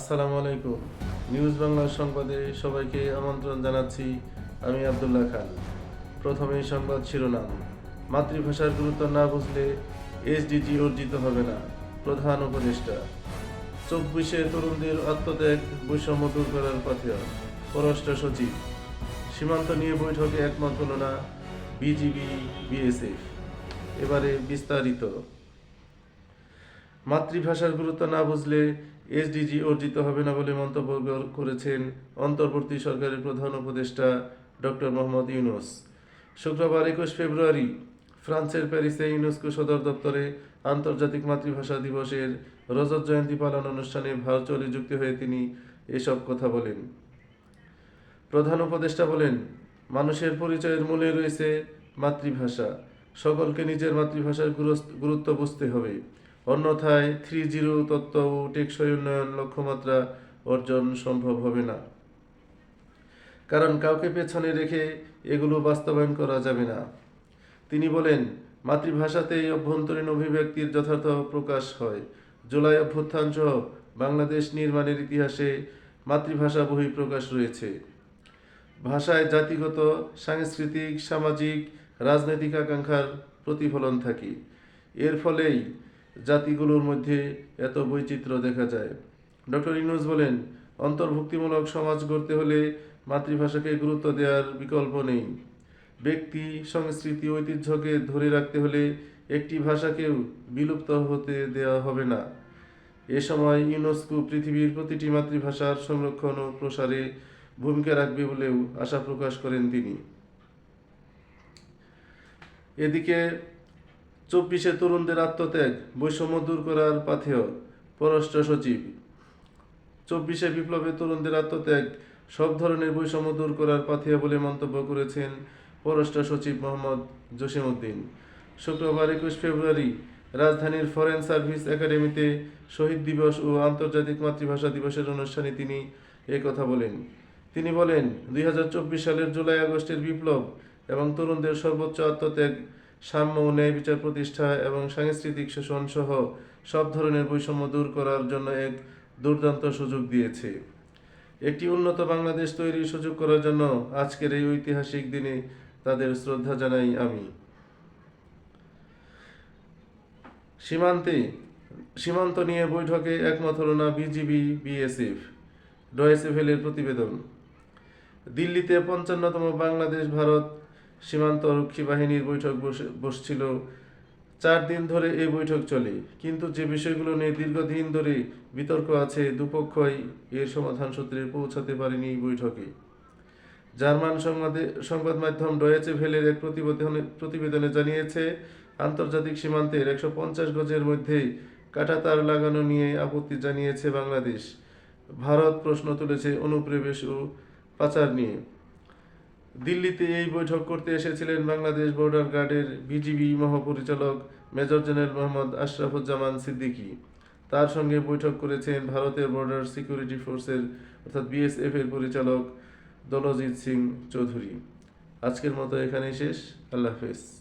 আসসালামু আলাইকুম। নিউজ বাংলা সংবাদে সবাইকে আমন্ত্রণ জানাচ্ছি আমি আব্দুল্লাহ খান। প্রথমে সংবাদ শিরোনাম। মাতৃভাষার গুরুত্ব না বুঝলে এসডিজি অর্জিত হবে না, প্রধান উপদেষ্টা। চব্বিশে তরুণদের আত্মত্যাগ, বৈষম্য দূর করার পথে পররাষ্ট্র সচিব। সীমান্ত নিয়ে বৈঠকে একমত হল না বিজিবি, বিএসএফ। এবারে বিস্তারিত। মাতৃভাষার গুরুত্ব না বুঝলে এসডিজি অর্জিত হবে না বলে মন্তব্য করেছেন অন্তর্বর্তী সরকারের প্রধান উপদেষ্টা ডক্টর মোহাম্মদ ইউনুস। শুক্রবার একুশ ফেব্রুয়ারি ফ্রান্সের প্যারিসে ইউনেস্কো সদর দপ্তরে আন্তর্জাতিক মাতৃভাষা দিবসের রজত জয়ন্তী পালন অনুষ্ঠানে ভার্চুয়ালি যুক্ত হয়ে তিনি এসব কথা বলেন। প্রধান উপদেষ্টা বলেন, মানুষের পরিচয়ের মূলে রয়েছে মাতৃভাষা। সকলকে নিজের মাতৃভাষার গুরুত্ব বুঝতে হবে। অন্যথায় থ্রি জিরো তত্ত্ব ও টেকসই উন্নয়ন লক্ষ্যমাত্রা অর্জন সম্ভব হবে না। কারণ কাউকে পেছনে রেখে এগুলো বাস্তবায়ন করা যাবে না। তিনি বলেন, মাতৃভাষাতেই অভ্যন্তরীণ অভিব্যক্তির যথার্থ প্রকাশ হয়। জুলাই অভ্যুত্থান সহ বাংলাদেশ নির্মাণের ইতিহাসে মাতৃভাষা বহিঃপ্রকাশ রয়েছে। ভাষায় জাতিগত, সাংস্কৃতিক, সামাজিক, রাজনৈতিক আকাঙ্ক্ষার প্রতিফলন থাকে। এর ফলেই জাতিগুলোর মধ্যে এত বৈচিত্র্য দেখা যায়। ডক্টর ইনুস বলেন, অন্তর্ভুক্তিমূলক সমাজ গড়তে হলে মাতৃভাষাকে গুরুত্ব দেওয়ার বিকল্প নেই। ব্যক্তি, সংস্কৃতি, ঐতিহ্যকে ধরে রাখতে হলে একটি ভাষাকেও বিলুপ্ত হতে দেওয়া হবে না। এ সময় ইউনেস্কো পৃথিবীর প্রতিটি মাতৃভাষার সংরক্ষণ ও প্রসারে ভূমিকা রাখবে বলেও আশা প্রকাশ করেন তিনি। এদিকে চব্বিশে তরুণদের আত্মত্যাগ, বৈষম্য দূর করার পাথেয় পররাষ্ট্র সচিব। চব্বিশে বিপ্লবে তরুণদের আত্মত্যাগ, সব ধরনের বৈষম্য দূর করার পাথেয় বলে মন্তব্য করেছেন পররাষ্ট্র সচিব মোহাম্মদ জসিমউদ্দিন। শুক্রবার একুশ ফেব্রুয়ারি রাজধানীর ফরেন সার্ভিস একাডেমিতে শহীদ দিবস ও আন্তর্জাতিক মাতৃভাষা দিবসের অনুষ্ঠানে তিনি কথা বলেন। তিনি বলেন, দুই হাজার চব্বিশ সালের জুলাই আগস্টের বিপ্লব এবং তরুণদের সর্বোচ্চ আত্মত্যাগ সাম্য ও ন্যায় বিচার প্রতিষ্ঠা এবং সাংস্কৃতিক শোষণ সহ সব ধরনের বৈষম্য দূর করার জন্য এক দুর্দান্ত সুযোগ দিয়েছে। একটি উন্নত বাংলাদেশ তৈরির সুযোগ করার জন্য আজকের এই ঐতিহাসিক দিনে তাদের শ্রদ্ধা জানাই আমি। সীমান্তে, সীমান্ত নিয়ে বৈঠকে একমত হল না বিজিবি, বিএসএফ, ডয়েসেভেলের প্রতিবেদন। দিল্লিতে পঞ্চান্নতম বাংলাদেশ ভারত সীমান্ত রক্ষী বাহিনীর বৈঠক বসে, বসছিল। চার দিন ধরে এই বৈঠক চলে, কিন্তু যে বিষয়গুলো নিয়ে দীর্ঘদিন ধরে বিতর্ক আছে, দুপক্ষই এর সমাধান সূত্রে পৌঁছাতে পারেনি বৈঠকে। জার্মান সংবাদে, সংবাদ মাধ্যম ডয়েচে ভেলের এক প্রতিবেদনে প্রতিবেদনে জানিয়েছে, আন্তর্জাতিক সীমান্তের একশো পঞ্চাশ গজের মধ্যে কাঁটাতার লাগানো নিয়ে আপত্তি জানিয়েছে বাংলাদেশ। ভারত প্রশ্ন তুলেছে অনুপ্রবেশ ও পাচার নিয়ে। দিল্লিতে এই বৈঠক করতে এসেছিলেন বাংলাদেশ বর্ডার গার্ডের বিজিবি মহাপরিচালক মেজর জেনারেল মোহাম্মদ আশরাফুজ্জামান সিদ্দিকী। তার সঙ্গে বৈঠক করেছেন ভারতের বর্ডার সিকিউরিটি ফোর্সের অর্থাৎ বিএসএফ এর পরিচালক দলজিৎ সিং চৌধুরী। আজকের মতো এখানেই শেষ। আল্লাহ হাফেজ।